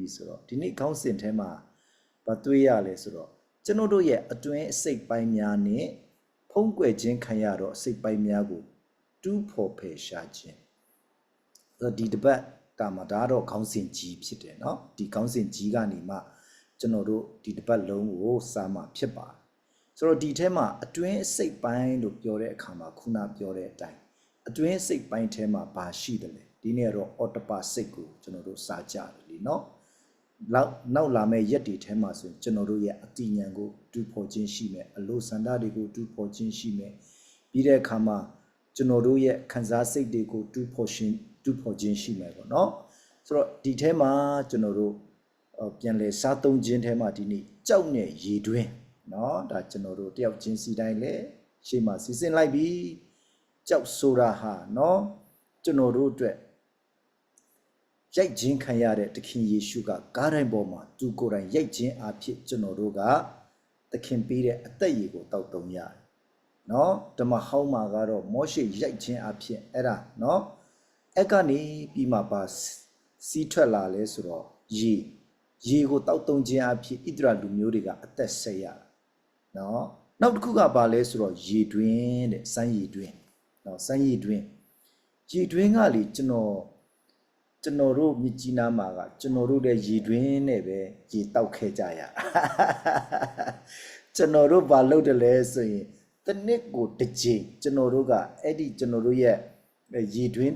ပြီဆိုတော့ဒီနေ့ခေါင်းစဉ်ထဲမှာဗတ်သွေးရလဲဆိုတော့ကျွန်တော်တို့ရဲ့အတွင်းအစိတ်ပိုင်းများနဲ့ဖုံးကွယ်ခြင်းခံရတော့အစိတ်ပိုင်းများကိုတူးဖော်ဖယ်ရှားခြင်းအဲ့တော့ဒီတပတ်တာမှာဒါကတော့ခေါင်းစဉ်ကြီးဖြစ်တယ်เนาะဒီခေါင်းစဉ်ကြီးကနေမှကျွန်တော်တို့ဒီတပတ်လုံးကိုစာမှာဖြစ်ပါတယ်ဆိုတော့ဒီထဲမှာအတွင်းအစိတ်ပိုင်းလို့ပြောတဲ့အခါမှာခုနပြောတဲ့အတိုင်းအတွင်းစိတ်ပိုင်းထဲမှာဘာရှိတယ်လဲဒီနေ့ကတော့အော်တပါစိတ်ကိုကျွန်တော်တို့စာကြတယ်လीเนาะ နောက်နောက်လာမယ့်ရက်တွေထဲမှာဆိုရင်ကျွန်တော်တို့ရဲ့အတိညာဏ်ကိုတူဖော်ခြင်းရှိမယ်အလိုဆန္ဒတွေကိုတူဖော်ခြင်းရှိမယ်ပြီးတဲ့အခါမှာကျွန်တော်တို့ရဲ့ခံစားစိတ်တွေကိုတူဖော်ခြင်းတူဖော်ခြင်းရှိမယ်ပေါ့เนาะဆိုတော့ဒီထဲမှာကျွန်တော်တို့အော်ပြန်လဲစားသုံးခြင်းထဲမှာဒီနေ့ကြောက်နဲ့ရေတွင်းเนาะဒါကျွန်တော်တို့တယောက်ချင်းစီတိုင်းလဲရှေ့မှာစီစဉ်လိုက်ပြီကြောက်ဆိုတာဟာเนาะကျွန်တော်တို့အတွက် ရိုက်ခြင်းခံရတဲ့သခင်ယေရှုကကားတိုင်းပေါ်မှာသူကိုယ်တိုင်ရိုက်ခြင်းအဖြစ်ကျွန်တော်တို့ကသခင်ပေးတဲ့အသက်ရည်ကိုတောက်တုံရတယ်။နော်ဓမ္မဟောင်းမှာကတော့မောရှေရိုက်ခြင်းအဖြစ်အဲ့ဒါနော်အဲ့ကနေပြီးမှပါစီးထွက်လာလဲဆိုတော့ရေရေကိုတောက်တုံခြင်းအဖြစ်ဣသရာလူမျိုးတွေကအသက်ဆက်ရတာ။နော်နောက်တစ်ခုကပါလဲဆိုတော့ရေတွင်းတဲ့စမ်းရေတွင်းနော်စမ်းရေတွင်းရေတွင်းကလေကျွန်တော် ကျွန်တော်တို့မြစ်ကြီးနားမှာကကျွန်တော်တို့တဲ့ရေတွင်းနဲ့ပဲရေတောက်ခဲ့ကြရကျွန်တော်တို့ဘာလုပ်တယ်လဲဆိုရင်တစ်နှစ်ကိုတစ်ကြိမ်ကျွန်တော်တို့ကအဲ့ဒီကျွန်တော်တို့ရဲ့ရေတွင်း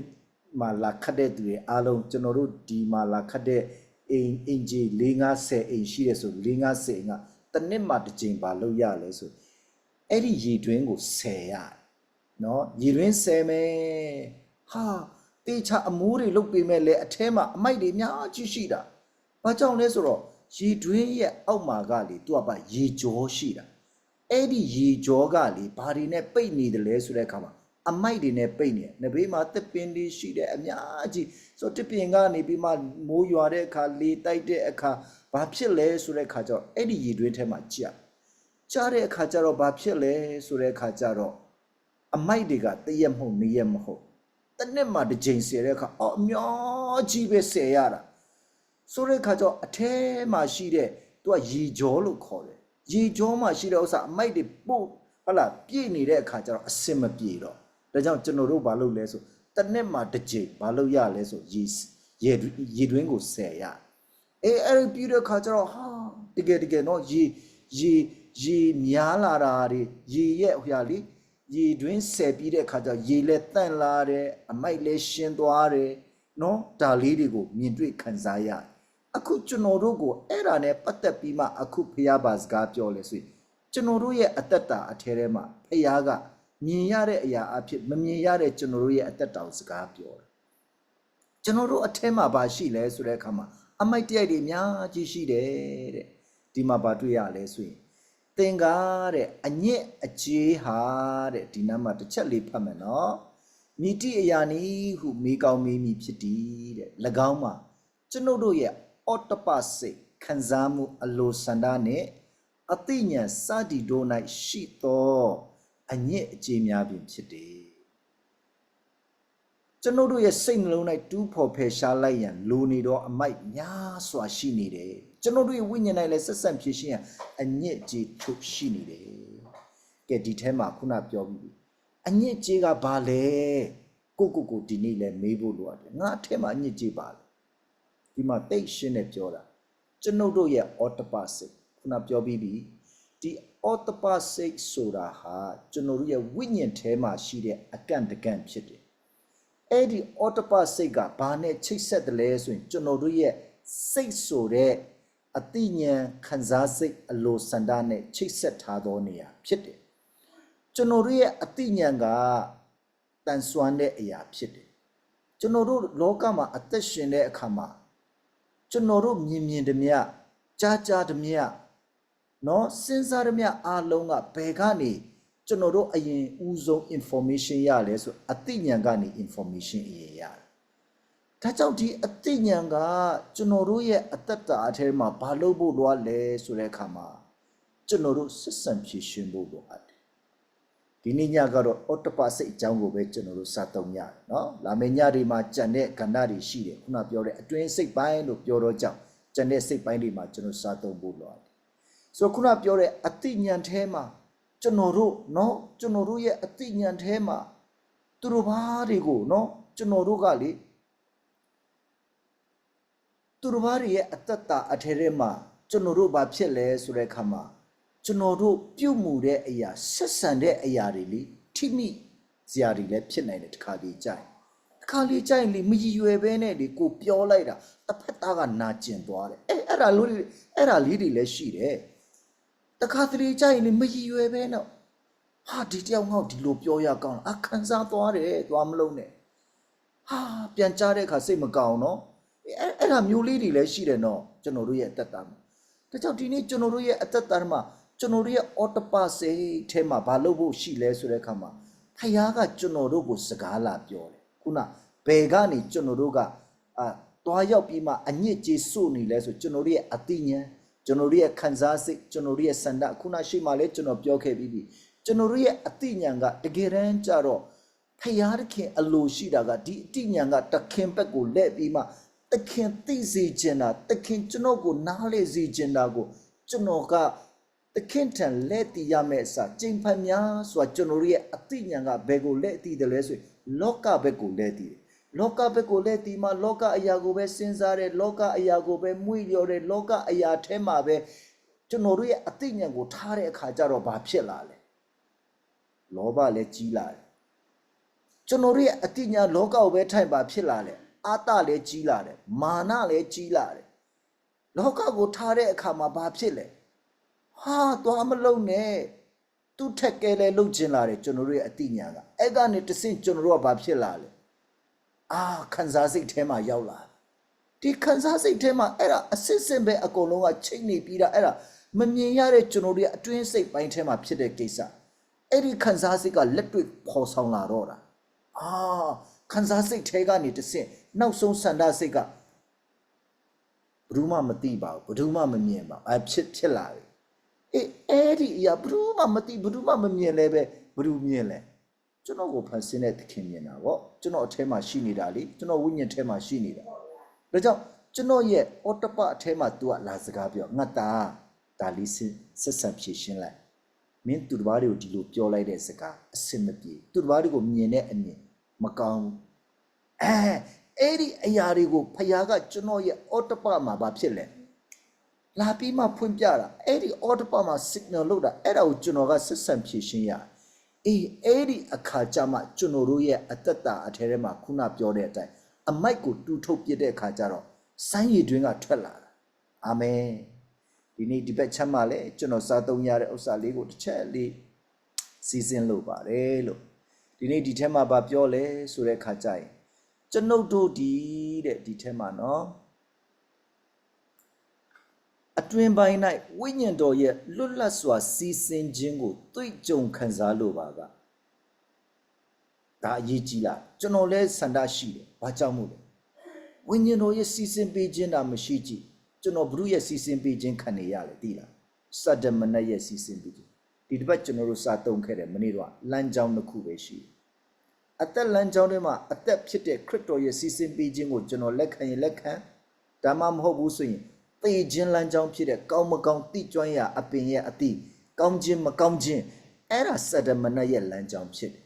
မှာလာခတ်တဲ့သူတွေအားလုံးကျွန်တော်တို့ဒီမှာလာခတ်တဲ့အိမ်အင်ဂျီ450အိမ်ရှိတယ်ဆို450အိမ်ကတစ်နှစ်မှာတစ်ကြိမ်ဘာလုပ်ရလဲဆိုအဲ့ဒီရေတွင်းကိုဆယ်ရတယ်နော်ရေတွင်းဆယ်မယ်ဟာ တေချာအမိုးတွေလုတ်ပေးမဲ့လေအထဲမှာအမိုက်တွေအများကြီးရှိတာဘာကြောင့်လဲဆိုတော့ရေတွင်းရဲ့အောက်မှာကလေသူကပါရေကြောရှိတာအဲ့ဒီရေကြောကလေဘာတွေနဲ့ပိတ်နေတယ်လဲဆိုတဲ့အခါမှာအမိုက်တွေနဲ့ပိတ်နေတယ်။နဘေးမှာတစ်ပင်တွေရှိတယ်အများကြီးဆိုတော့တစ်ပင်ကနေပြီးမှမိုးရွာတဲ့အခါလေတိုက်တဲ့အခါဘာဖြစ်လဲဆိုတဲ့အခါကျတော့အဲ့ဒီရေတွင်းထဲမှာကြာကြားတဲ့အခါကျတော့ဘာဖြစ်လဲဆိုတဲ့အခါကျတော့အမိုက်တွေကတရက်မဟုတ်နေ့ရက်မဟုတ် တစ်နှစ်မှတစ်ကြိမ်ဆယ်တဲ့အခါအော်အများကြီးပဲဆယ်ရတာဆိုတဲ့အခါကျတော့အထဲမှာရှိတဲ့သူကရေကြောလို့ခေါ်တယ်ရေကြောမှာရှိတဲ့ဥစ္စာအမိုက်တွေပို့ဟုတ်လားပြည့်နေတဲ့အခါကျတော့အစင်မပြေတော့ဒါကြောင့်ကျွန်တော်တို့ဘာလုပ်လဲဆိုတစ်နှစ်မှတစ်ကြိမ်ဘာလုပ်ရလဲဆိုရေရေရေတွင်းကိုဆယ်ရအေးအဲ့ဒီပြီးတဲ့အခါကျတော့ဟာတကယ်တကယ်နော်ရေရေရေများလာတာတွေရေရဲ့ဟိုရလေ ရေတွင်းဆယ်ပြီးတဲ့အခါကျတော့ရေလည်းတန့်လာတယ်အမိုက်လည်းရှင်းသွားတယ်နော်ဒါလေးတွေကိုမြင်တွေ့ခံစားရတယ်အခုကျွန်တော်တို့ကိုအဲ့ဒါနဲ့ပတ်သက်ပြီးမှအခုဖះပါစကားပြောလဲဆိုရင်ကျွန်တော်တို့ရဲ့အသက်တာအထဲထဲမှာဖះကမြင်ရတဲ့အရာအဖြစ်မမြင်ရတဲ့ကျွန်တော်တို့ရဲ့အသက်တာကိုစကားပြောတယ်ကျွန်တော်တို့အထဲမှာဘာရှိလဲဆိုတဲ့အခါမှာအမိုက်တရိုက်တွေအများကြီးရှိတယ်တဲ့ဒီမှာဘာတွေ့ရလဲဆိုရင် သင်ကားတဲ့အညစ်အကြေးဟာတဲ့ဒီနားမှာတစ်ချက်လေးဖတ်မယ်နော်မိတိအယာနီဟုမေးကောင်းမေးမိဖြစ်သည်တဲ့၎င်းမှာကျွန်ုပ်တို့ရဲ့အော်တပစိတ်ခံစားမှုအလိုဆန္ဒနဲ့အသိဉာဏ်စသည်တို့၌ရှိသောအညစ်အကြေးများပင်ဖြစ်တယ်ကျွန်ုပ်တို့ရဲ့စိတ်နှလုံး၌တူးဖော်ဖယ်ရှားလိုက်ရန်လိုနေသောအမိုက်များစွာရှိနေတယ် ကျွန်ုပ်တို့ရဲ့ဝိညာဉ်၌လည်းဆက်ဆက်ဖြစ်ရှင်းရန်အညစ်အကြေးထုတ်ရှိနေတယ်ကဲဒီထဲမှာခုနပြောပြီးပြီအညစ်အကြေးကဘာလဲကိုကိုကိုဒီနေ့လဲမေးဖို့လိုရတယ်ငါအထက်မှာအညစ်အကြေးပါလဲဒီမှာတိတ်ရှင်းနဲ့ပြောတာကျွန်ုပ်တို့ရဲ့အော်တပါစိတ်ခုနပြောပြီးပြီဒီအော်တပါစိတ်ဆိုတာဟာကျွန်တော်တို့ရဲ့ဝိညာဉ်ထဲမှာရှိတဲ့အကန့်တကန့်ဖြစ်တယ်အဲ့ဒီအော်တပါစိတ်ကဘာနဲ့ချိတ်ဆက်တယ်လဲဆိုရင်ကျွန်တော်တို့ရဲ့စိတ်ဆိုတဲ့ အတိညာဏ်ခံစားစိတ်အလိုဆန္ဒနဲ့ချိတ်ဆက်ထားသောနေရာဖြစ်တယ်ကျွန်တော်တို့ရဲ့အတိညာဏ်ကတန်ဆွမ်းတဲ့အရာဖြစ်တယ်ကျွန်တော်တို့လောကမှာအသက်ရှင်တဲ့အခါမှာကျွန်တော်တို့မြင်မြင်တမျှကြားကြားတမျှနော်စဉ်းစားတမျှအားလုံးကဘယ်ကနေကျွန်တော်တို့အရင်ဦးဆုံး information ရလဲဆိုအသိဉာဏ်ကနေ information အရင်ရတယ်။ ဒါကြောင့်ဒီအသိဉာဏ်ကကျွန်တော်တို့ရဲ့အတ္တတာအထဲမှာဘာလို့ဖို့လိုလဲဆိုတဲ့အခါမှာကျွန်တော်တို့စစ်စံဖြည့်ရှင်ဖို့လိုအပ်တယ်။ဒီနေ့ညကတော့အော်တပါစိတ်အကြောင်းကိုပဲကျွန်တော်တို့စသုံးရတယ်နော်။လာမယ့်ညဒီမှာကြံတဲ့ကဏ္ဍတွေရှိတယ်ခုနပြောတဲ့အတွင်းစိတ်ပိုင်းလို့ပြောတော့ကြောင့်ကြံတဲ့စိတ်ပိုင်းတွေမှာကျွန်တော်စသုံးဖို့လိုအပ်တယ်။ဆိုတော့ခုနပြောတဲ့အသိဉာဏ်ထဲမှာကျွန်တော်တို့နော်ကျွန်တော်တို့ရဲ့အသိဉာဏ်ထဲမှာသူတို့ဘာတွေကိုနော်ကျွန်တော်တို့ကလေ သူတို့ဘာတွေရဲ့အတ္တတာအထဲထဲမှာကျွန်တော်တို့ဘာဖြစ်လဲဆိုတဲ့အခါမှာကျွန်တော်တို့ပြုတ်မှုတဲ့အရာဆက်ဆံတဲ့အရာတွေလေထိမိစရာတွေလည်းဖြစ်နိုင်တယ်တစ်ခါတည်းကြိုင်တစ်ခါလေကြိုင်လေမရည်ရွယ်ပဲနဲ့လေကိုပြောလိုက်တာတစ်ဖက်သားကနာကျင်သွားတယ်အဲ့အဲ့ဒါလို့အဲ့ဒါလေးတွေလည်းရှိတယ်တခါတလေကြိုင်လေမရည်ရွယ်ပဲနဲ့ဟာဒီတယောက်ငေါ့ဒီလိုပြောရကောင်းလားအခန်းစားသွားတယ်သွားမလုံးနဲ့ဟာပြန်ကြားတဲ့အခါစိတ်မကောင်းနော် အဲ့အဲ့ဒါမျိုးလေးတွေလည်းရှိတယ်နော်ကျွန်တော်တို့ရဲ့အသက်တာမှာဒါကြောင့်ဒီနေ့ကျွန်တော်တို့ရဲ့အသက်တာမှာကျွန်တော်တို့ရဲ့အော်တပါစိတ်ထဲမှာဘာလုပ်ဖို့ရှိလဲဆိုတဲ့အခါမှာဖခင်ကကျွန်တော်တို့ကိုစကားလာပြောတယ်ခုနဘယ်ကနေကျွန်တော်တို့ကအာတွားရောက်ပြီးမှအညစ်အကြေးစို့နေလဲဆိုကျွန်တော်တို့ရဲ့အတိညာဏ်ကျွန်တော်တို့ရဲ့ခံစားစိတ်ကျွန်တော်တို့ရဲ့စန္ဒခုနရှိမှလဲကျွန်တော်ပြောခဲ့ပြီးပြီကျွန်တော်တို့ရဲ့အတိညာဏ်ကတကယ်တမ်းကျတော့ဖယားတခင်အလိုရှိတာကဒီအတိညာဏ်ကတခင်ဘက်ကိုလက်ပြီးမှတ ခင်သိစေခြင်းတာတခင်ကျွန်တော်ကိုနားလေစေခြင်းတာကိုကျွန်တော်ကတခင်ထံလက်တည်ရမယ့်အစားကျင့်ဖတ်များဆိုတာကျွန်တော်ရဲ့အတိညာဏ်ကဘယ်ကိုလက်တည်တယ်လဲဆိုရင်လောကဘက်ကိုလက်တည်တယ်လောကဘက်ကိုလက်တည်မှလောကအရာကိုပဲစဉ်းစားတယ်လောကအရာကိုပဲမွေ့လျော်တယ်လောကအရာထဲမှာပဲကျွန်တော်တို့ရဲ့အတိညာဏ်ကိုထားတဲ့အခါကျတော့ဘာဖြစ်လာလဲလောဘလည်းကြီးလာတယ်ကျွန်တော်တို့ရဲ့အတိညာလောကကိုပဲထိုင်ပါဖြစ်လာတယ် အာတလည်းကြီးလာတယ်မာနလည်းကြီးလာတယ်လောကကိုထားတဲ့အခါမှာဘာဖြစ်လဲဟာသွားမလုံးနဲ့သူ့ထက်ကဲလဲလှုပ်ကျင်လာတယ်ကျွန်တော်တို့ရဲ့အတိညာကအဲ့ကနေတဆင့်ကျွန်တော်တို့ကဘာဖြစ်လာလဲအာခံစားစိတ်ထဲမှာရောက်လာဒီခံစားစိတ်ထဲမှာအဲ့ဒါအစစ်စစ်ပဲအကုန်လုံးကချိန်နေပြီးတာအဲ့ဒါမမြင်ရတဲ့ကျွန်တော်တို့ရဲ့အတွင်းစိတ်ပိုင်းထဲမှာဖြစ်တဲ့ကိစ္စအဲ့ဒီခံစားစိတ်ကလက်တွေ့ပေါ်ဆောင်လာတော့တာအာခံစားစိတ်ထဲကနေတဆင့် နောက်ဆုံးဆန္ဒစိတ်ကဘယ်သူမှမသိပါဘူးဘယ်သူမှမမြင်ပါဘူးအဖြစ်ဖြစ်လာပြီအေးအဲ့ဒီအရာဘယ်သူမှမသိဘယ်သူမှမမြင်လဲပဲဘယ်သူမြင်လဲကျွန်တော်ကိုဖန်ဆင်းတဲ့သခင်မြင်တာဗောကျွန်တော်အထဲမှာရှိနေတာလေကျွန်တော်ဝိညာဉ်ထဲမှာရှိနေတာဒါကြောင့်ကျွန်တော်ရဲ့အော်တပအထဲမှာ तू ကလာစကားပြောငါသားဒါလေးစစ်ဆက်ဆံဖြည့်ရှင်းလိုက်မင်းသူတစ်ပါးတွေကိုဒီလိုပြောလိုက်တဲ့စကားအစင်မပြေသူတစ်ပါးတွေကိုမြင်တဲ့အမြင်မကောင်းဘူးအဲ အဲ့ဒီအရာတွေကိုဖခင်ကကျွန်တော်ရဲ့အော်တပမှာဘာဖြစ်လဲလာပြီးမှဖွင့်ပြတာအဲ့ဒီအော်တပမှာ signal လောက်တာအဲ့ဒါကိုကျွန်တော်ကဆက်ဆံဖြည့်ရှင်းရအေးအဲ့ဒီအခါကျမှကျွန်တော်တို့ရဲ့အသက်တာအထဲထဲမှာခုနပြောတဲ့အတိုင်းအမိုက်ကိုတူထုတ်ပြတဲ့အခါကျတော့စိုင်းရည်တွင်းကထွက်လာတာအာမင်ဒီနေ့ဒီဘက်ချက်မှလည်းကျွန်တော်စားသုံးရတဲ့ဥစ္စာလေးကိုတစ်ချက်လေးစီစဉ်လို့ပါတယ်လို့ဒီနေ့ဒီထဲမှာဗာပြောလဲဆိုတဲ့အခါကျရင် ကျွန်ုပ်တို့ဒီတဲ့ဒီထဲမှာနော်အတွင်ပိုင်း၌ဝိညာဉ်တော်ရဲ့လွတ်လပ်စွာစီစဉ်ခြင်းကိုတွေ့ကြုံခံစားလို့ပါကဒါအရေးကြီးလားကျွန်တော်လည်းစန္ဒရှိတယ်ဘာကြောင့်မို့လဲဝိညာဉ်တော်ရဲ့စီစဉ်ပေးခြင်းတာမရှိကြည့်ကျွန်တော်ဘုရုရဲ့စီစဉ်ပေးခြင်းခံနေရလေသိလားစတ္တမနတ်ရဲ့စီစဉ်ပေးခြင်းဒီတစ်ပတ်ကျွန်တော်တို့စာတုံခဲ့တယ်မနေ့တော့လမ်းကြောင်းတစ်ခုပဲရှိတယ် အသက်လမ်းကြောင်းထဲမှာအသက်ဖြစ်တဲ့ခရစ်တော်ရဲ့စီစဉ်ပေးခြင်းကိုကျွန်တော်လက်ခံရင်လက်ခံဒါမှမဟုတ်ဘူးဆိုရင်သေခြင်းလမ်းကြောင်းဖြစ်တဲ့ကောင်းမကောင်းတိကျွမ်းရာအပင်ရဲ့အတိကောင်းခြင်းမကောင်းခြင်းအဲ့ဒါစတ္တမနတ်ရဲ့လမ်းကြောင်းဖြစ်တယ်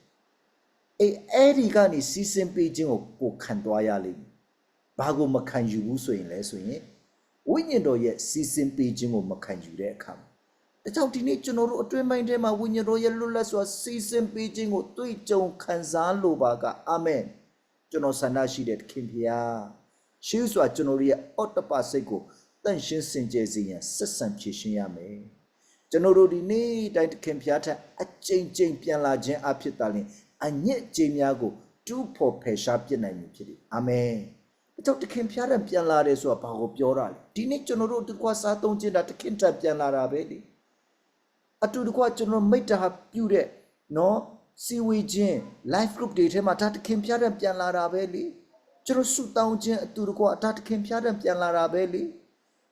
အေးအဲ့ဒီကနေစီစဉ်ပေးခြင်းကိုကိုခံသွားရလိမ့်မယ်ဘာကိုမခံယူဘူးဆိုရင်လဲဆိုရင်ဝိညာဉ်တော်ရဲ့စီစဉ်ပေးခြင်းကိုမခံယူတဲ့အခါမှာ ဒါကြောင့်ဒီနေ့ကျွန်တော်တို့အတွင်းပိုင်းထဲမှာဝိညာဉ်တော်ရဲ့လွတ်လပ်စွာစီစဉ်ပေးခြင်းကိုတွေ့ကြုံခံစားလိုပါကအာမင်ကျွန်တော်ဆန္ဒရှိတဲ့သခင်ဖျားရှေးစွာကျွန်တော်တို့ရဲ့အော့တပစိတ်ကိုတန့်ရှင်းစင်ကြယ်စေရန်ဆက်ဆံဖြည့်ရှင်းရမယ်ကျွန်တော်တို့ဒီနေ့တိုင်းသခင်ဖျားထက်အကျဉ်းချင်းပြန်လာခြင်းအဖြစ်တာလင်အညစ်အကြေးများကိုတူးဖို့ဖယ်ရှားပြစ်နိုင်မည်ဖြစ်တယ်အာမင်အကြောင်းတခင်ဖျားတဲ့ပြန်လာတယ်ဆိုတာဘာကိုပြောတာလဲဒီနေ့ကျွန်တော်တို့ဒီကွာစားသုံးခြင်းတာတခင်တက်ပြန်လာတာပဲလေ အတူတကွကျွန်တော်မိတ္တဟာပြုတဲ့နော်စီဝေခြင်း live group တွေထဲမှာဒါတခင်ဖျားတဲ့ပြန်လာတာပဲလေကျွန်တော်ဆုတောင်းခြင်းအတူတကွဒါတခင်ဖျားတဲ့ပြန်လာတာပဲလေ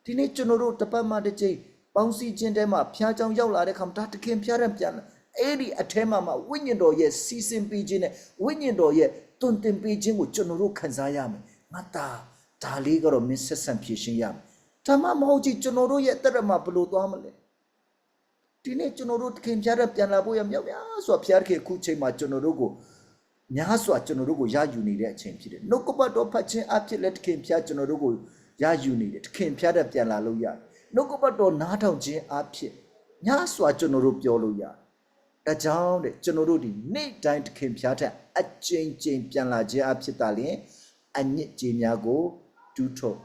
ဒီနေ့ကျွန်တော်တို့တပတ်မှတစ်ချိန်ပေါင်းစည်းခြင်းတဲမှာဖျားချောင်းရောက်လာတဲ့ခါမှာဒါတခင်ဖျားတဲ့ပြန်လာအဲ့ဒီအထဲမှာမှဝိညာဉ်တော်ရဲ့စီစဉ်ပေးခြင်းနဲ့ဝိညာဉ်တော်ရဲ့တွင်တင်ပေးခြင်းကိုကျွန်တော်တို့ခံစားရမယ်ငါသားဒါလေးကတော့မင်းဆက်ဆံဖြည့်ရှင်းရမယ်ဒါမှမဟုတ်ကြည့်ကျွန်တော်တို့ရဲ့အသက်တာမှာဘယ်လိုသွားမလဲ ဒီနေ့ကျွန်တော်တို့သခင်ဖျားတဲ့ပြန်လာဖို့ရမြောက်များစွာဖျားခင်အခုချိန်မှာကျွန်တော်တို့ကိုများစွာကျွန်တော်တို့ကိုရယူနေတဲ့အချိန်ဖြစ်တယ်နှုတ်ကပတ်တော်ဖတ်ခြင်းအဖြစ်လက်သခင်ဖျားကျွန်တော်တို့ကိုရယူနေတယ်သခင်ဖျားတဲ့ပြန်လာလို့ရတယ်နှုတ်ကပတ်တော်နားထောင်ခြင်းအဖြစ်များစွာကျွန်တော်တို့ပြောလို့ရတယ်ဒါကြောင့်တဲ့ကျွန်တော်တို့ဒီနေ့တိုင်းသခင်ဖျားတဲ့အချိန်ချင်းပြန်လာခြင်းအဖြစ်တာလျင်အညစ်အကြေးများကိုတူးထုတ်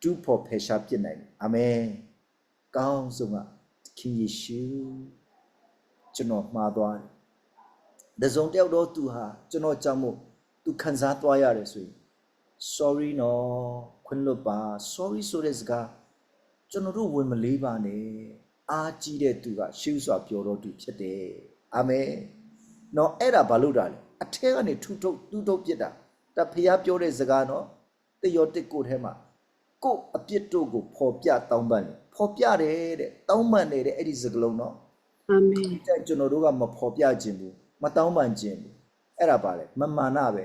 တူးဖို့ဖယ်ရှားပြစ်နိုင်တယ်အာမင်ကောင်းဆုံးကသ ခင်ယေရှုကျွန်တော်မှားသွားတယ်တစုံတစ်ယောက်တော့သူဟာကျွန်တော်ကြောင့်မို့သူခံစားသွားရတယ်ဆိုရင် sorry နော်ခွင့်လွတ်ပါ sorry ဆိုတဲ့စကားကျွန်တော်တို့ဝင်မလေးပါနဲ့အားကြီးတဲ့သူကရှေးဥစွာပြောတော့သူဖြစ်တယ်အာမင်နော်အဲ့ဒါဘာလို့တာလဲအထက်ကနေထူထုတ်တူထုတ်ပြစ်တာဒါဖះပြောတဲ့စကားနော်တယောတစ်ကိုထဲမှာကို့အပြစ်တို့ကိုဖော်ပြတောင်းပန်တယ် ဖော်ပြတယ်တဲ့တောင်းပန်နေတဲ့အဲ့ဒီစကားလုံးနော်အာမင်တဲ့ကျွန်တော်တို့ကမဖော်ပြခြင်းဘူးမတောင်းပန်ခြင်းဘူးအဲ့ဒါပါလေမမာနပဲ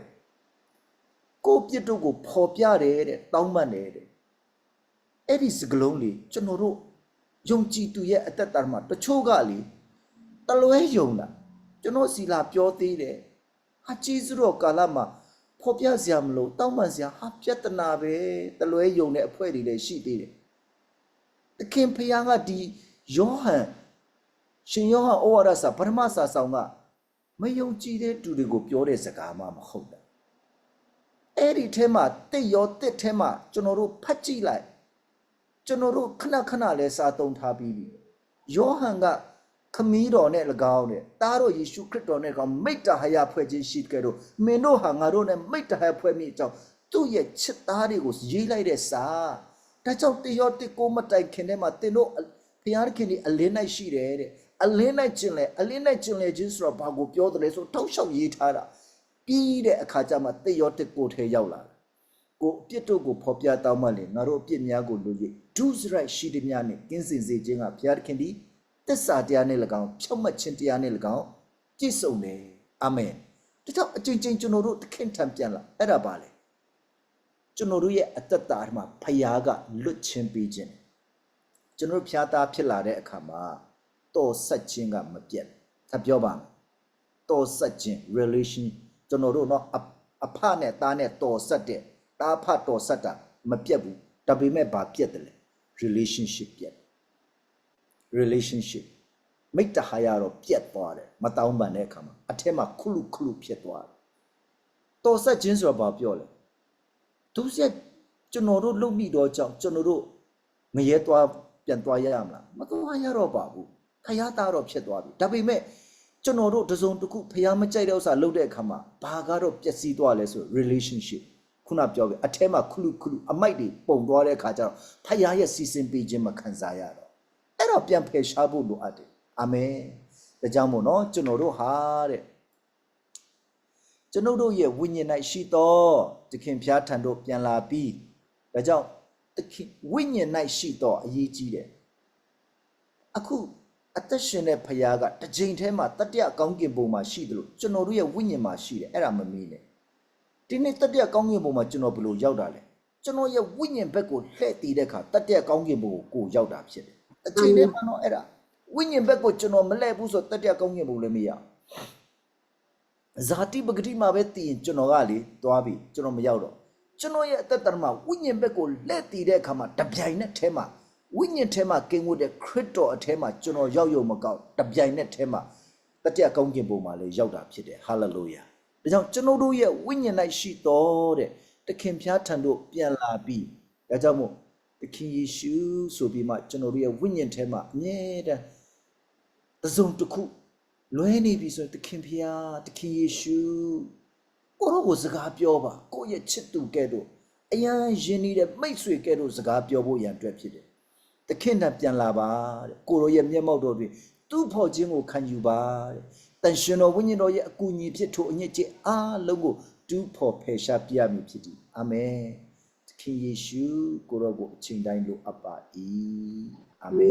ကိုယ့်ပြစ်တို့ကိုဖော်ပြတယ်တဲ့တောင်းပန်တယ်တဲ့အဲ့ဒီစကလုံးလေးကျွန်တော်တို့ယုံကြည်သူရဲ့အသက်တာမှာတချို့ကလေတလွဲယုံတာကျွန်တော်စီလာပြောသေးတယ်ဟာကျေးဇူးတော်ကာလမှာဖော်ပြစရာမလိုတောင်းပန်စရာဟာပြဿနာပဲတလွဲယုံတဲ့အဖွဲ့တွေလည်းရှိသေးတယ် တခင်ဖခင်ကဒီယောဟန်ရှင်ယောဟန်ဩဝါဒစာပထမစာဆောင်ကမယုံကြည်တဲ့သူတွေကိုပြောတဲ့စကားမှမဟုတ်တာအဲ့ဒီထဲမှာတစ်ရောတစ်ထဲမှာကျွန်တော်တို့ဖတ်ကြည့်လိုက်ကျွန်တော်တို့ခဏခဏလဲစာသုံးထားပြီးပြီယောဟန်ကခမီးတော်နဲ့၎င်းနဲ့တားတော်ယေရှုခရစ်တော်နဲ့ကောင်မိတ္တဟယဖွဲ့ခြင်းရှိကြတော့မင်းတို့ဟာငါတို့နဲ့မိတ္တဟယဖွဲ့မိအကြောင်းသူ့ရဲ့ချစ်သားတွေကိုရေးလိုက်တဲ့စာ ဒါကြောင့်တရောတစ်ကိုမတိုင်ခင်ထဲမှာတင်တို့ဖျားခင်ဒီအလင်း၌ရှိတယ်တဲ့အလင်း၌ကျင်လေအလင်း၌ကျင်လေခြင်းဆိုတော့ဘာကိုပြောတယ်လဲဆိုထောက်လျှောက်ရေးထားတာပြီးတဲ့အခါကျမှတရောတစ်ကိုထဲရောက်လာတယ်ကိုအပြစ်တို့ကိုဖော်ပြတောင်းမှလေငါတို့အပြစ်များကိုလူ၍ဒုစရိုက်ရှိသည်များနှင့်ကင်းစင်စေခြင်းကဘုရားသခင်ဒီတစ္ဆာတရားနဲ့၎င်းဖြောက်မှတ်ခြင်းတရားနဲ့၎င်းပြည့်စုံတယ်အာမင်ဒါကြောင့်အချင်းချင်းကျွန်တော်တို့သခင်ထံပြန်လာအဲ့ဒါပါလေ ကျွန်တော်တို့ရဲ့အတ္တတာမှာဖယားကလွတ်ချင်းပေးခြင်း ကျွန်တော်တို့ဖျားသားဖြစ်လာတဲ့အခါမှာတော်ဆက်ခြင်းကမပြတ်အပြောပါမယ်တော်ဆက်ခြင်း relation ကျွန်တော်တို့เนาะအအဖနဲ့သားနဲ့တော်ဆက်တဲ့သားဖတော်ဆက်တာမပြတ်ဘူးဒါပေမဲ့ဘာပြတ်တယ်လဲ relationship ပြတ်တယ် relationship မိတ္တဟာရတော့ပြတ်သွားတယ်မတောင်းပန်တဲ့အခါမှာအထက်မှာခုလူခုလူဖြစ်သွားတယ်တော်ဆက်ခြင်းဆိုတော့ဘာပြောလဲ သူဆက်ကျွန်တော်တို့လုံမိတော့ကြောင့်ကျွန်တော်တို့ငရဲသွားပြန်သွားရရမလားမသွားရတော့ပါဘူးဖယားသားတော့ဖြစ်သွားပြီဒါပေမဲ့ကျွန်တော်တို့တစုံတစ်ခုဖယားမကြိုက်တဲ့ဥစ္စာလုပ်တဲ့အခါမှာဘာကတော့ပျက်စီးသွားလဲဆို relationship ခုနပြောပြအထဲမှာခလူခလူအမိုက်တွေပုံသွားတဲ့အခါကျတော့ဖယားရဲ့စီစဉ်ပေးခြင်းမခံစားရတော့အဲ့တော့ပြန်ဖယ်ရှားဖို့လိုအပ်တယ်အာမင်ဒါကြောင့်မို့နော်ကျွန်တော်တို့ဟာတဲ့ ကျွန်ုပ်တို့ရဲ့ဝိညာဉ်၌ရှိသောသခင်ဖျားထံတို့ပြန်လာပြီးဒါကြောင့်သခင်ဝိညာဉ်၌ရှိတော့အရေးကြီးတယ်အခုအသက်ရှင်တဲ့ဖခင်ကတစ်ချိန်တည်းမှာတတ္တရကောင်းကင်ဘုံမှာရှိတယ်လို့ကျွန်တော်တို့ရဲ့ဝိညာဉ်မှာရှိတယ်အဲ့ဒါမမေးနဲ့ဒီနေ့တတ္တရကောင်းကင်ဘုံမှာကျွန်တော်ဘယ်လိုရောက်တာလဲကျွန်တော်ရဲ့ဝိညာဉ်ဘက်ကိုလှည့်တည်တဲ့အခါတတ္တရကောင်းကင်ဘုံကိုကိုရောက်တာဖြစ်တယ်တစ်ချိန်တည်းမှာတော့အဲ့ဒါဝိညာဉ်ဘက်ကိုကျွန်တော်မလှည့်ဘူးဆိုတတ္တရကောင်းကင်ဘုံလည်းမရဘူး ဇာတိပဂတိမှာပဲတည်ရင်ကျွန်တော်ကလေသွားပြီကျွန်တော်မရောက်တော့ကျွန်တော်ရဲ့အသက်တာမှာဝိညာဉ်ဘက်ကိုလက်တည်တဲ့အခါမှာတပြိုင်နက်တည်းမှာဝိညာဉ်ထဲမှာကင်းဝတ်တဲ့ခရစ်တော်အထဲမှာကျွန်တော်ရောက်ရုံမကောက်တပြိုင်နက်တည်းမှာတတိယကောင်းကင်ဘုံမှာလည်းရောက်တာဖြစ်တယ်ဟာလေလုယာဒါကြောင့်ကျွန်တော်တို့ရဲ့ဝိညာဉ်၌ရှိတော်တဲ့တခင်ဖျားထံတို့ပြန်လာပြီးဒါကြောင့်မို့တခင်ယေရှုဆိုပြီးမှကျွန်တော်တို့ရဲ့ဝိညာဉ်ထဲမှာအမြဲတမ်းတစ်စုံတစ်ခု လွဲနေပြီဆိုရင်တခင်ဖျားတခင်ယေရှုကိုရောကိုစကားပြောပါကိုယ့်ရဲ့ချစ်သူကဲ့သို့အယံရင်နေတဲ့မိတ်ဆွေကဲ့သို့စကားပြောဖို့ရန်အတွက်ဖြစ်တယ်။တခင်နဲ့ပြန်လာပါတဲ့ကိုရောရဲ့မျက်မှောက်တော်တွင်သူ့ဖော်ခြင်းကိုခံယူပါတဲ့။တန်ရှင်တော်ဝိညာဉ်တော်ရဲ့အကူအညီဖြစ်ထို့အညစ်အကြေးအားလုံးကိုတူးဖော်ဖယ်ရှားပြရမည်ဖြစ်သည်။အာမင်။သခင်ယေရှုကိုရောကိုအချိန်တိုင်းလိုအပ်ပါ၏။အာမင်